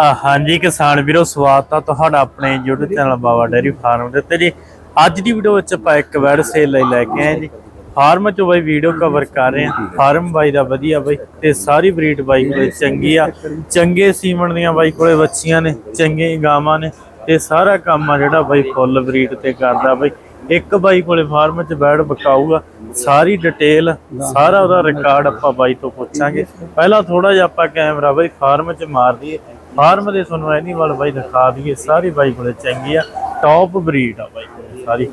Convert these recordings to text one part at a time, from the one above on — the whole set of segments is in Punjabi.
ਆ ਹਾਂਜੀ ਕਿਸਾਨ ਵੀਰੋ ਸਵਾਗਤ ਆ ਤੁਹਾਡਾ ਆਪਣੇ YouTube channel Baba dairy farm ਦੇ ਉੱਤੇ ਜੀ। ਅੱਜ ਦੀ ਵੀਡੀਓ ਵਿੱਚ ਆਪਾਂ ਇੱਕ ਵੈਡ ਸੇਲ ਲਈ ਲੈ ਕੇ ਆਏ ਜੀ। ਫਾਰਮ ਚੋਂ ਬਾਈ ਵੀਡੀਓ ਕਵਰ ਕਰ ਰਹੇ ਹਾਂ। ਫਾਰਮ ਬਾਈ ਦਾ ਵਧੀਆ ਬਾਈ ਤੇ ਸਾਰੀ ਬਰੀਡ ਬਾਈ ਕੋਲੇ ਚੰਗੀ ਆ। ਚੰਗੇ ਸੀਮਣ ਦੀਆਂ ਬਾਈ ਕੋਲੇ ਬੱਚੀਆਂ ਨੇ ਚੰਗੇ ਗਾਵਾਂ ਨੇ ਤੇ ਸਾਰਾ ਕੰਮ ਆ ਜਿਹੜਾ ਬਾਈ ਫੁੱਲ ਬਰੀਡ ਤੇ ਕਰਦਾ ਬਾਈ। ਇੱਕ ਬਾਈ ਕੋਲੇ ਫਾਰਮ 'ਚ ਬੈਡ ਬਕਾਊਗਾ ਸਾਰੀ ਡਿਟੇਲ ਸਾਰਾ ਉਹਦਾ ਰਿਕਾਰਡ ਆਪਾਂ ਬਾਈ ਤੋਂ ਪੁੱਛਾਂਗੇ। ਪਹਿਲਾਂ ਥੋੜਾ ਜਿਹਾ ਆਪਾਂ ਕੈਮਰਾ ਬਾਈ ਫਾਰਮ 'ਚ ਮਾਰ ਦਈਏ। ਫਾਰਮ ਦੇ ਤੁਹਾਨੂੰ ਐਨੀਮਲ ਬਾਈ ਦਿਖਾ ਦਈਏ ਸਾਰੀ ਬਾਈ ਕੋਲੇ ਚੰਗੀ ਆ ਟੌਪ ਬਰੀਡ ਆ ਬਾਈ ਕੋਲੇ ਸਾਰੀ।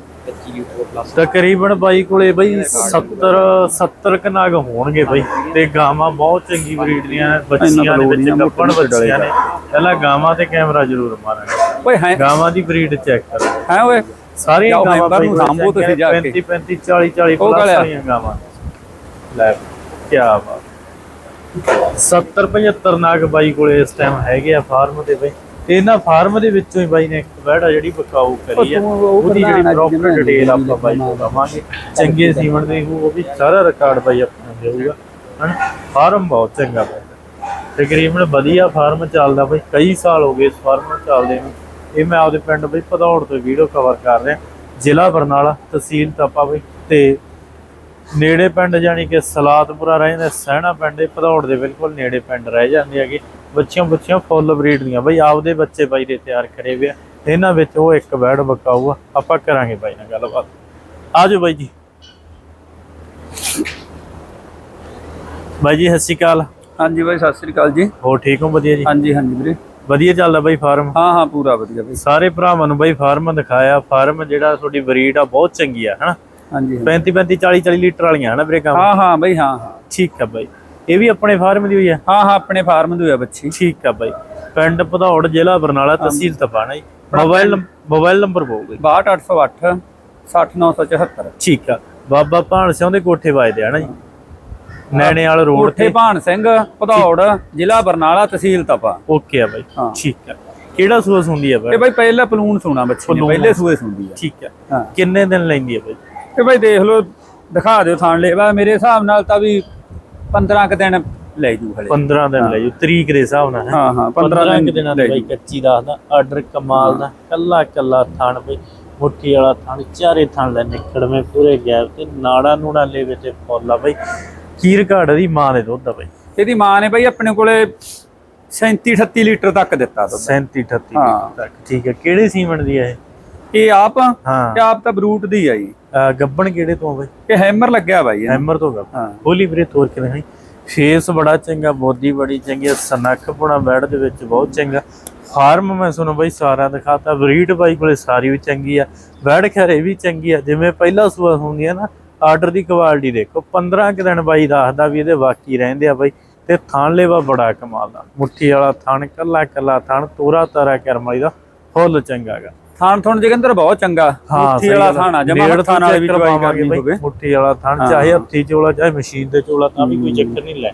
ਤਕਰੀਬਨ ਬਾਈ ਕੋਲੇ ਬਾਈ 70 70 ਕਨਾਗ ਹੋਣਗੇ ਬਾਈ ਤੇ ਗਾਵਾਂ ਬਹੁਤ ਚੰਗੀ ਬਰੀਡ ਦੀਆਂ ਬੱਚੀਆਂ ਦੇ ਵਿੱਚ ਗੱਪਣ ਬੱਚੀਆਂ ਨੇ। ਪਹਿਲਾਂ ਗਾਵਾਂ ਤੇ ਕੈਮਰਾ ਜ਼ਰੂਰ ਮਾਰਾਂਗੇ। ਓਏ ਹੈ ਗਾਵਾਂ ਦੀ ਬਰੀਡ ਚੈੱਕ ਕਰੋ ਹੈ ਓਏ। ਸਾਰੀਆਂ ਗਾਵਾਂ ਨੂੰ ਸਾਂਭੋ ਤੁਸੀਂ ਜਾ ਕੇ। 35 35 40 40 ਉਹ ਪਲੱਸ। ਵਾਲੀਆਂ ਗਾਵਾਂ। ਲੈ ਕੀ ਬਾਤ। 70 75 ਨਾਗ ਬਾਈ ਕੋਲੇ ਇਸ ਟਾਈਮ ਹੈਗੇ ਆ ਫਾਰਮ ਦੇ ਬਈ। ਇਹਨਾਂ ਫਾਰਮ ਦੇ ਵਿੱਚੋਂ ਹੀ ਬਾਈ ਨੇ ਇੱਕ ਵਹਿੜਾ ਜਿਹੜੀ ਬਕਾਊ ਕਰੀ ਆ। ਉਹਦੀ ਜਿਹੜੀ ਪ੍ਰੋਪਰ ਡਿਟੇਲ ਆਪਾਂ ਬਾਈ ਨੂੰ ਦਵਾਂਗੇ ਚੰਗੇ ਸੀਮਨ ਦੇ ਉਹ ਵੀ ਸਾਰਾ ਰਿਕਾਰਡ ਬਾਈ ਆਪਣਾ ਦੇਊਗਾ। ਹਨ? ਫਾਰਮ ਬਹੁਤ ਚੰਗਾ ਬਾਈ। ਤਕਰੀਬਨ ਵਧੀਆ ਫਾਰਮ ਚੱਲਦਾ ਬਾਈ। ਕਈ ਸਾਲ ਹੋ ਗਏ ਇਸ ਫਾਰਮ ਨੂੰ ਚੱਲਦੇ ਨੂੰ। ਇਹ ਮੈਂ ਆਪਦੇ ਪਿੰਡ ਬਈ ਭਦੌੜ ਤੋਂ ਵੀਡੀਓ ਕਵਰ ਕਰ ਰਿਹਾ। ਜ਼ਿਲ੍ਹਾ ਬਰਨਾਲਾ ਤਹਿਸੀਲ ਤਪਾ ਬਈ ਤੇ ਨੇੜੇ ਪਿੰਡ ਜਾਨੀ ਕਿ ਸਲਾਤਪੁਰਾ ਰਹਿੰਦੇ ਸਹਿਣਾ ਪਿੰਡ ਦੇ ਭਦੌੜ ਦੇ ਬਿਲਕੁਲ ਨੇੜੇ ਪਿੰਡ ਰਹਿ ਜਾਂਦੇ ਹੈਗੇ। ਬੱਚੀਆਂ ਬੱਚੀਆਂ ਫੁੱਲ ਬਰੀਡ ਦੀਆਂ। ਬਈ ਆਪਦੇ ਬੱਚੇ ਬਾਈ ਦੇ ਤਿਆਰ ਕਰੇ ਵੇ ਆ। ਇਹਨਾਂ ਵਿੱਚ ਉਹ ਇੱਕ ਬੈੜ ਬਕਾਊ ਆ ਆਪਾਂ ਕਰਾਂਗੇ ਬਾਈ ਨਾਲ ਗੱਲਬਾਤ। ਆਜੋ ਬਾਈ ਜੀ। ਬਾਈ ਜੀ ਸਤਿ ਸ਼੍ਰੀ ਅਕਾਲ। ਹਾਂਜੀ ਬਾਈ ਸਤਿ ਸ੍ਰੀ ਅਕਾਲ ਜੀ। ਹੋਰ ਠੀਕ ਹੋ? ਵਧੀਆ ਜੀ? ਹਾਂਜੀ ਹਾਂਜੀ ਵੀਰੇ। ਵਧੀਆ ਚੱਲਦਾ ਬਾਈ ਫਾਰਮ? ਹਾਂ ਹਾਂ ਪੂਰਾ ਵਧੀਆ ਬਾਈ। ਸਾਰੇ ਭਰਾਵਾਂ ਨੂੰ ਬਾਈ ਫਾਰਮ ਦਿਖਾਇਆ। ਫਾਰਮ ਜਿਹੜਾ ਤੁਹਾਡੀ ਬਰੀਡ ਆ ਬਹੁਤ ਚੰਗੀ ਆ ਹਨਾ? ਹਾਂਜੀ ਹਾਂਜੀ। 35 35 40 40 ਲੀਟਰ ਵਾਲੀਆਂ ਹਨਾ ਵੀਰੇ ਕੰਮ? ਹਾਂ ਹਾਂ ਬਾਈ ਹਾਂ ਠੀਕ ਆ ਬਾਈ। ਇਹ ਵੀ ਆਪਣੇ ਫਾਰਮ ਦੀ ਹੋਈ ਆ? ਹਾਂ ਹਾਂ ਆਪਣੇ ਫਾਰਮ ਦੀ ਹੋਇਆ ਬੱਚੀ। ਠੀਕ ਆ ਬਾਈ। ਪਿੰਡ ਭਦੌੜ ਜ਼ਿਲ੍ਹਾ ਬਰਨਾਲਾ ਤਹਿਸੀਲ ਤਪਾਣਾ ਜੀ। ਮੋਬਾਈਲ ਮੋਬਾਈਲ ਨੰਬਰ ਬੋਲਦੇ 62808 60974 ਠੀਕ ਆ। ਬਾਬਾ ਭਾਣ ਸਿੰਘ ਦੇ ਕੋਠੇ ਵੱਜਦੇ ਆ ਨਾ ਜੀ। ਨੈਣੇ ਵਾਲਾ ਰੋਡ ਕੋਠੇ ਭਾਨ ਸਿੰਘ ਭਦੌੜ ਜ਼ਿਲ੍ਹਾ ਬਰਨਾਲਾ ਤਹਿਸੀਲ ਤਪਾ। ਓਕੇ ਆ ਬਾਈ। ਠੀਕ ਆ। ਕਿਹੜਾ ਸੂਸ ਹੁੰਦੀ ਆ ਇਹ ਬਾਈ ਬਾਈ ਪਹਿਲਾ ਪਲੂਨ ਸੁਣਾ ਬੱਚੀ ਨੇ। ਪਹਿਲੇ ਸੂਏ ਸੁਣਦੀ ਆ। ਠੀਕ ਆ। ਕਿੰਨੇ ਦਿਨ ਲੈਂਦੀ ਆ ਬਾਈ? ਇਹ ਬਾਈ ਦੇਖ ਲਓ ਦਿਖਾ ਦਿਓ ਥਾਣ ਲੈ ਮੇਰੇ ਹਿਸਾਬ ਨਾਲ ਤਾਂ ਵੀ 15 ਕ ਦਿਨ ਲੈ ਜੂ ਹਲੇ। 15 ਦਿਨ ਲੈ ਜੂ ਤਰੀਕ ਦੇ ਹਿਸਾਬ ਨਾਲ ਹੈਂ। ਹਾਂ ਹਾਂ 15 15 ਕੁ ਦਿਨਾਂ ਦਾ ਬਾਈ ਕੱਚੀ ਦੱਸਦਾ ਆਰਡਰ ਕਮਾਲ ਦਾ ਕੱਲਾ ਕੱਲਾ ਥਣ ਬਈ ਮੁੱਠੀ ਵਾਲਾ ਥਣ ਚਾਰੇ ਥਣ ਲੈ ਨਿਕੜਵੇਂ ਪੂਰੇ ਗੈਪ ਤੇ ਨਾੜਾ ਨੂੜਾ ਲੈਵੇ ਤੇ ਫੁੱਲ ਬਈ। ਖੀਰ ਘਾੜ ਦੀ ਮਾਂ ਦੇ ਦੁੱਧ ਆ ਬਈ। ਇਹਦੀ ਮਾਂ ਨੇ ਬਾਈ ਆਪਣੇ ਕੋਲੇ 37 38 ਲੀਟਰ ਤੱਕ ਦਿੱਤਾ ਦੁੱਧ। 37 38 ਹਾਂ। ਤੱਕ ਠੀਕ ਹੈ। ਕਿਹੜੇ ਸੀਮਨ ਦੀ ਆ ਇਹ? ਇਹ ਆਪ ਹਾਂ। ਆਪ ਤਾਂ ਬਰੂਟ ਦੀ ਆ ਜੀ। ਅਹ ਗੱਬਣ ਕਿਹੜੇ ਤੋਂ ਆ ਬਈ? ਇਹ ਹੈਮਰ ਲੱਗਿਆ ਬਾਈ ਇਹਨੂੰ। ਹੈਮਰ ਤੋਂ ਗੱਬਣ। ਹਾਂ। ਹੋਲੀ ਵੀਰੇ ਤੋਰ ਕੇ ਦਿਖਾਈ। ਫੇਸ ਬੜਾ ਚੰਗਾ ਬੋਦੀ ਬੜੀ ਚੰਗੀ ਆ ਸਨੱਖ ਪੁਣਾ ਬੈਡ ਦੇ ਵਿੱਚ ਬਹੁਤ ਚੰਗਾ। ਫਾਰਮ ਮੈਂ ਤੁਹਾਨੂੰ ਬਈ ਸਾਰਾ ਦਿਖਾਤਾ ਬਰੀਡ ਬਾਈ ਕੋਲੇ ਸਾਰੀ ਵੀ ਚੰਗੀ ਆ। ਬੈਡ ਖਰੇ ਵੀ ਚੰਗੀ ਆ। ਜਿਵੇਂ ਪਹਿਲਾ ਸੂਆ ਹੁੰਦੀ ਆ ਨਾ ਆਰਡਰ ਦੀ ਕੁਆਲਿਟੀ ਦੇਖੋ 15 ਕੁ ਦਿਨ ਬਾਈ ਦੱਸਦਾ ਵੀ ਇਹਦੇ ਬਾਕੀ ਰਹਿੰਦੇ ਆ ਬਾਈ। ਤੇ ਥਣ ਲੇਵਾ ਬੜਾ ਕਮਾਲ ਦਾ। ਮੁੱਠੀ ਵਾਲਾ ਥਣ ਕੱਲਾ ਕੱਲਾ ਥਣ ਤੋਰਾ ਤਾਰਾ ਕਰਮ ਵਾਲੀ ਦਾ ਫੁੱਲ ਚੰਗਾਗਾ ਥਾਣ ਥੁਣ ਜਗੰਦਰ ਬਹੁਤ ਚੰਗਾ। ਮੁੱਠੀ ਵਾਲਾ ਥਾਣਾ ਜਮਾ ਹੱਥਾਂ ਨਾਲ ਵੀ ਚਵਾਈ ਕਰਨੀ ਹੋਵੇ। ਮੁੱਠੀ ਵਾਲਾ ਥਣ ਚਾਹੇ ਹੱਥੀ ਚੋਲਾ ਚਾਹੇ ਮਸ਼ੀਨ ਤੇ ਚੋਲਾ ਤਾਂ ਵੀ ਕੋਈ ਚੱਕਰ ਨਹੀਂ ਲੈ।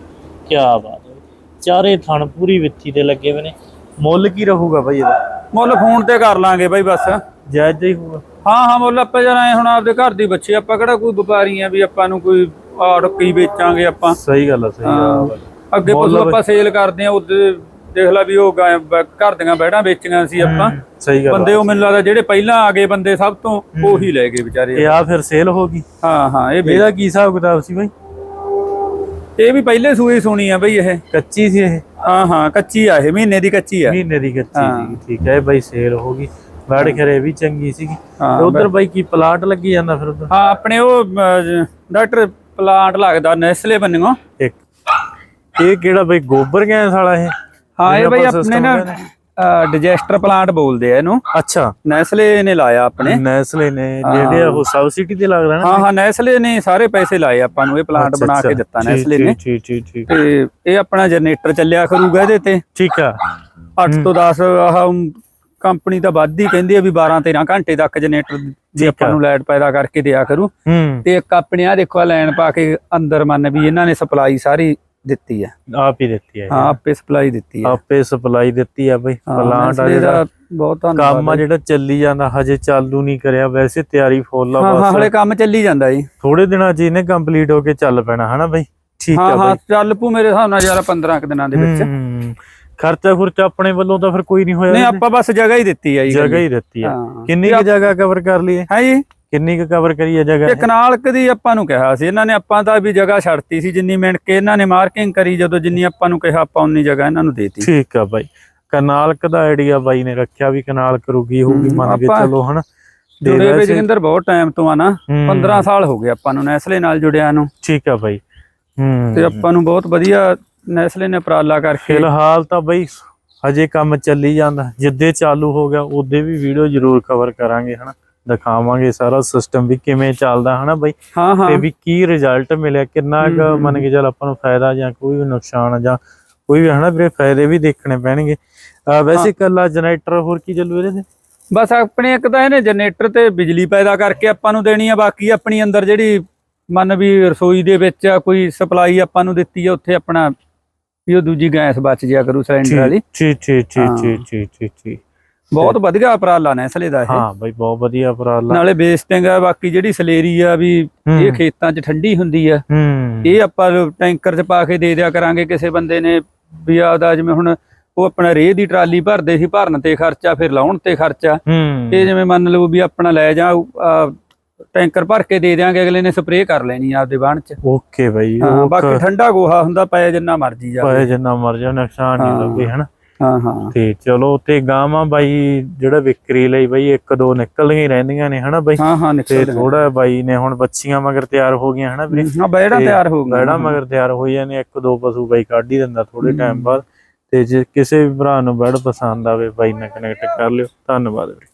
ਕੀ ਬਾਤ ਹੈ। ਚਾਰੇ ਥਣ ਪੂਰੀ ਵਿੱਥੀ ਤੇ ਲੱਗੇ ਹੋਏ ਨੇ। ਮੁੱਲ ਕੀ ਰਹੂਗਾ ਬਾਈ ਇਹਦਾ? ਮੁੱਲ ਫੋਨ ਤੇ ਕਰ ਲਾਂਗੇ ਬਾਈ ਬਸ। ਜਾਇਜ਼ ਹੀ ਹੋਊਗਾ। ਹਾਂ ਹਾਂ ਮੁੱਲ ਆਪਾਂ ਜਰਾ ਹੁਣ ਆਪਦੇ ਘਰ ਦੀ ਬੱਚੇ ਆਪਾਂ ਕਿਹੜਾ ਕੋਈ ਵਪਾਰੀ ਆ ਵੀ ਆਪਾਂ ਨੂੰ ਕੋਈ ਆੜ ਕੀ ਵੇਚਾਂਗੇ ਆਪਾਂ। ਸਹੀ ਗੱਲ ਆ ਸਹੀ ਗੱਲ। ਅੱਗੇ ਪਸ਼ੂ ਆਪਾਂ ਸੇਲ ਕਰਦੇ ਆ ਉਹਦੇ ਦੇਖ ਲੈ ਵੀ ਉਹ ਗਾਂ- ਘਰ ਦੀਆਂ ਬੈੜਾਂ ਵੇਚੀਆਂ ਸੀ ਆਪਾਂ। ਸਹੀ ਗੱਲ ਬੰਦੇ ਉਹ ਮੈਨੂੰ ਲੱਗਦਾ ਜਿਹੜੇ ਪਹਿਲਾਂ ਆ ਗਏ ਬੰਦੇ ਸਭ ਤੋਂ ਉਹੀ ਲੈ ਗਏ ਵਿਚਾਰੇ। ਇਹ ਆ ਫਿਰ ਸੇਲ ਹੋ ਗਈ। ਹਾਂ ਹਾਂ ਇਹ ਵੀ- ਇਹਦਾ ਕੀ ਹਿਸਾਬ ਕਿਤਾਬ ਸੀ ਬਾਈ? ਇਹ ਵੀ ਪਹਿਲੇ ਸੂਏ ਸੁਣੀ ਆ ਬਈ ਇਹ। ਕੱਚੀ ਸੀ ਇਹ? ਹਾਂ ਹਾਂ ਕੱਚੀ ਆ ਇਹ ਮਹੀਨੇ ਦੀ ਕੱਚੀ ਆ। ਮਹੀਨੇ ਦੀ ਕੱਚੀ ਹਾਂ। ਸੀ ਠੀਕ ਹੈ ਬਾਈ ਸੇਲ ਹੋ ਗਈ। ਬੈਡ ਖਰੇ ਵੀ ਚੰਗੀ ਸੀਗੀ। ਹਾਂ, ਤੇ ਉਧਰ ਬਾਈ ਕੀ ਪਲਾਟ ਲੱਗੀ ਜਾਂਦਾ ਫਿਰ ਉਧਰ? ਹਾਂ ਆਪਣੇ ਉਹ ਡਾਕਟਰ ਪਲਾਂਟ ਲੱਗਦਾ ਨੈਸਲੇ ਬੰਨਿਓ। ਇੱਕ। ਇਹ ਕਿਹੜਾ ਬਈ ਗੋਬਰ ਗੈਸ ਵਾਲਾ ਇਹ? ਹਾਂ ਇਹ ਬਈ ਆਪਾਂ ਆਪਣੇ ਨਾ ਡਿਜੈਸਟਰ ਪਲਾਂਟ ਬੋਲਦੇ ਆ ਇਹਨੂੰ। ਅੱਛਾ। ਨੈਸਲੇ ਨੇ ਲਾਇਆ ਆਪਣੇ। ਨੈਸਲੇ ਨੇ ਜਿਹੜੇ ਉਹ ਸਬਸਿਡੀ ਤੇ ਲੱਗਦਾ ਨਾ ਹਾਂ ਹਾਂ ਨੈਸਲੇ ਨੇ ਸਾਰੇ ਪੈਸੇ ਲਾਏ ਆਪਾਂ ਨੂੰ ਇਹ ਪਲਾਂਟ ਬਣਾ ਕੇ। ਦਿੱਤਾ ਨੈਸਲੇ ਨੇ। ਠੀਕ ਠੀਕ ਠੀਕ ਤੇ ਇਹ ਆਪਣਾ ਜਨਰੇਟਰ ਚੱਲਿਆ ਕਰੂਗਾ ਇਹਦੇ ਤੇ। ਠੀਕ ਆ। 8 ਤੋਂ 10 ਆਹ ਕੰਪਨੀ ਤਾਂ ਵੱਧ ਹੀ ਕਹਿੰਦੀ ਆ ਵੀ 12 13 ਘੰਟੇ ਤੱਕ ਜਨਰੇਟਰ ਦੀ ਆਪਾਂ ਨੂੰ ਲਾਈਟ ਪੈਦਾ ਕਰਕੇ ਦਿਆ ਕਰੂ। ਤੇ ਇੱਕ ਆਪਣੇ ਆ ਦੇਖੋ ਲਾਈਨ ਪਾ ਕੇ ਅੰਦਰ ਮੰਨ ਵੀ ਇਹਨਾਂ ਨੇ ਸਪਲਾਈ ਸਾਰੀ ਦਿੱਤੀ ਆ। ਆਪ ਹੀ ਦਿੱਤੀ ਹੈ ਹਾਂ ਆਪੇ ਸਪਲਾਈ ਦਿੱਤੀ ਆ। ਆਪੇ ਸਪਲਾਈ ਦਿੱਤੀ ਆ ਬਈ ਹਾਂ, ਪਲਾਂਟ ਆ ਜਿਹੜਾ ਬਹੁਤ ਧੰਨਵਾਦ ਕੰਮ ਆ ਜਿਹੜਾ ਚੱਲੀ ਜਾਂਦਾ ਹਜੇ ਚਾਲੂ ਨਹੀਂ ਕਰਿਆ ਵੈਸੇ ਤਿਆਰੀ ਫੁੱਲ ਆ ਹਾਂ ਹਾਂ ਬਸ। ਹਲੇ ਕੰਮ ਚੱਲੀ ਜਾਂਦਾ ਜੀ। ਥੋੜੇ ਦਿਨਾਂ 'ਚ ਇਹਨੇ ਕੰਪਲੀਟ ਹੋ ਕੇ ਚੱਲ ਪੈਣਾ ਹਨਾ ਬਈ? ਠੀਕ ਹਾਂ ਆ ਹਾਂ ਬਈ। ਚੱਲ ਪੂ ਮੇਰੇ ਹਿਸਾਬ ਨਾਲ ਯਾਰ 15 ਕੁ ਦਿਨਾਂ ਦੇ ਵਿੱਚ। ਹੂੰ। ਖਰਚਾ ਖੁਰਚਾ ਆਪਣੇ ਵੱਲੋਂ ਤਾਂ ਫਿਰ ਕੋਈ ਨਹੀਂ ਹੋਇਆ ਨਹੀਂ? ਆਪਾਂ ਬਸ ਜਗ੍ਹਾ ਹੀ ਦਿੱਤੀ ਆ ਜੀ ਜਗ੍ਹਾ ਹੀ ਦਿੱਤੀ ਆ। ਹਾਂ। ਕਿੰਨੀ ਕੁ ਜਗ੍ਹਾ ਕਵਰ ਕਰ ਲਈਏ? ਹੈ ਜੀ? ਕਿੰਨੀ ਕੁ ਕਵਰ ਕਰੀ ਆ ਜਗ੍ਹਾ ਤੇ ਕਨਾਲਕ ਦੀ ਆਪਾਂ ਨੂੰ ਕਿਹਾ ਸੀ ਇਹਨਾਂ ਨੇ ਆਪਾਂ ਤਾਂ ਵੀ ਜਗ੍ਹਾ ਛੱਡਤੀ ਸੀ ਜਿੰਨੀ ਮਿੰਟ ਕੇ ਇਹਨਾਂ ਨੇ ਮਾਰਕਿੰਗ ਕਰੀ ਜਦੋਂ ਜਿੰਨੀ ਆਪਾਂ ਨੂੰ ਕਿਹਾ ਆਪਾਂ ਉਨੀ ਜਗ੍ਹਾ ਇਹਨਾਂ ਨੂੰ ਦੇਤੀ। ਠੀਕ ਆ ਬਾਈ। ਕਨਾਲਕ ਦਾ ਆਈਡੀਆ ਬਾਈ ਨੇ ਰੱਖਿਆ ਵੀ ਕਨਾਲ ਕਰੂਗੀ ਹੋਊਗੀ ਮੰਨ ਕੇ ਚੱਲੋ ਹਨਾ? ਜੁੜੇ ਵੇ ਜਗਿੰਦਰ ਬਹੁਤ ਟਾਈਮ ਤੋਂ ਆ ਨਾ ਹਮ, 15 ਸਾਲ ਹੋ ਗਏ ਆਪਾਂ ਨੂੰ ਨੈਸਲੇ ਨਾਲ ਜੁੜਿਆ ਨੂੰ। ਠੀਕ ਆ ਬਾਈ। ਹੂੰ। ਤੇ ਆਪਾਂ ਨੂੰ ਬਹੁਤ ਵਧੀਆ ਨੈਸਲੇ ਨੇ ਉਪਰਾਲਾ ਕਰਕੇ। ਫਿਲਹਾਲ ਤਾਂ ਬਈ ਹਜੇ ਕੰਮ ਚੱਲੀ ਜਾਂਦਾ। ਜਿੱਦੇ ਚਾਲੂ ਹੋ ਗਿਆ ਉਹਦੇ ਵੀ ਵੀਡੀਓ ਜ਼ਰੂਰ ਕਵਰ ਕਰਾਂਗੇ ਹਨਾ? ਦਿਖਾਵਾਂਗੇ ਸਾਰਾ ਸਿਸਟਮ ਵੀ ਕਿਵੇਂ ਚੱਲਦਾ ਹਨਾ ਬਈ? ਹਾਂ ਹਾਂ। ਤੇ ਵੀ ਕੀ ਰਿਜ਼ਲਟ ਮਿਲਿਆ ਕਿੰਨਾ ਕੁ ਮੰਨ ਕੇ ਚੱਲ ਆਪਾਂ ਨੂੰ ਫਾਇਦਾ ਜਾਂ ਕੋਈ ਵੀ ਨੁਕਸਾਨ ਜਾਂ ਕੋਈ ਵੀ ਹਨਾ ਵੀਰੇ ਫਾਇਦੇ ਵੀ ਦੇਖਣੇ ਪੈਣਗੇ। ਵੈਸੇ ਕੱਲਾ ਜਨਰੇਟਰ ਹੋਰ ਕੀ ਚੱਲੂ ਇਹਦੇ ਤੇ? ਬਸ ਆਪਣੇ ਇੱਕ ਤਾਂ ਇਹਨੇ ਜਨਰੇਟਰ ਤੇ ਬਿਜਲੀ ਪੈਦਾ ਕਰਕੇ ਆਪਾਂ ਨੂੰ ਦੇਣੀ ਆ ਬਾਕੀ ਆਪਣੀ ਅੰਦਰ ਜਿਹੜੀ ਮੰਨ ਵੀ ਰਸੋਈ ਦੇ ਵਿੱਚ ਕੋਈ ਸਪਲਾਈ ਆਪਾਂ ਨੂੰ ਦਿੱਤੀ ਆ ਉੱਥੇ ਆਪਣਾ ਵੀ ਉਹ ਦੂਜੀ ਗੈਸ ਬਚ ਜਿਆ ਕਰੂ ਸਿਲੰਡਰ ਵਾਲੀ। ਠੀਕ ਠੀਕ। ਠੀਕ ਠੀਕ ਠੀਕ ਠੀਕ। ਬਹੁਤ ਵਧੀਆ ਉਪਰਾਲਾ ਨੈਸਲੇ ਦਾ ਇਹ। ਹਾਂ ਬਈ ਬਹੁਤ ਵਧੀਆ ਉਪਰਾਲਾ। ਨਾਲੇ ਵੇਸਟਿੰਗ ਆ ਬਾਕੀ ਜਿਹੜੀ ਸਲੇਰੀ ਆ ਵੀ ਇਹ ਖੇਤਾਂ 'ਚ ਠੰਡੀ ਹੁੰਦੀ ਆ। ਇਹ ਆਪਾਂ ਟੈਂਕਰ 'ਚ ਪਾ ਕੇ ਦੇ ਦਿਆ ਕਰਾਂਗੇ ਕਿਸੇ ਬੰਦੇ ਨੇ ਵੀ ਆਪਦਾ ਜਿਵੇਂ ਹੁਣ ਉਹ ਆਪਣਾ ਰੇਹ ਦੀ ਟਰਾਲੀ ਭਰਦੇ ਸੀ ਭਰਨ ਤੇ ਖਰਚਾ ਫਿਰ ਲਾਉਣ ਤੇ ਖਰਚਾ। ਇਹ ਜਿਵੇਂ ਮੰਨ ਲਓ ਵੀ ਆਪਣਾ ਲੈ ਜਾ ਟੈਂਕਰ ਭਰ ਕੇ ਦੇ ਦਿਆਂਗੇ ਅਗਲੇ ਨੇ ਸਪਰੇਅ ਕਰ ਲੈਣੀ ਆ ਆਪਦੇ ਬਾਣ 'ਚ। ਓਕੇ ਬਈ ਹਾਂ ਬਾਕੀ ਠੰਡਾ ਗੋਹਾ ਹੁੰਦਾ ਪਏ ਜਿੰਨਾ ਮਰਜ਼ੀ ਪਾਏ ਜਾ ਜਿੰਨਾ ਮਰ ਜਾ ਨੁਕਸਾਨ ਨਹੀਂ। ਲੱਗੇ ਹਨਾ? ਹਾਂ ਹਾਂ। ਤੇ ਚਲੋ ਤੇ ਗਾਵਾਂ ਬਾਈ ਜਿਹੜਾ ਵਿਕਰੀ ਲਈ ਬਈ ਇੱਕ ਦੋ ਨਿਕਲਦੀਆਂ ਹੀ ਰਹਿੰਦੀਆਂ ਨੇ ਹਨਾ ਬਾਈ? ਹਾਂ ਹਾਂ ਤੇ ਥੋੜਾ ਬਾਈ ਨੇ ਹੁਣ ਬੱਚੀਆਂ ਮਗਰ ਤਿਆਰ ਹੋ ਗਈਆਂ ਹਨਾ ਵੀਰੇ? ਹਾਂ ਬੈੜਾ ਤਿਆਰ ਹੋ ਗਿਆ ਬੈੜਾ ਮਗਰ ਤਿਆਰ ਹੋਈ ਜਾਂਦੇ ਇੱਕ ਦੋ ਪਸ਼ੂ ਬਾਈ ਕੱਢ ਹੀ ਦਿੰਦਾ ਥੋੜੇ ਟਾਈਮ। ਬਾਅਦ। ਤੇ ਜੇ ਕਿਸੇ ਵੀ ਭਰਾ ਨੂੰ ਬੈੜ ਪਸੰਦ ਆਵੇ ਬਾਈ ਨਾਲ ਕਨੈਕਟ ਕਰ ਲਿਓ। ਧੰਨਵਾਦ ਵੀਰੇ।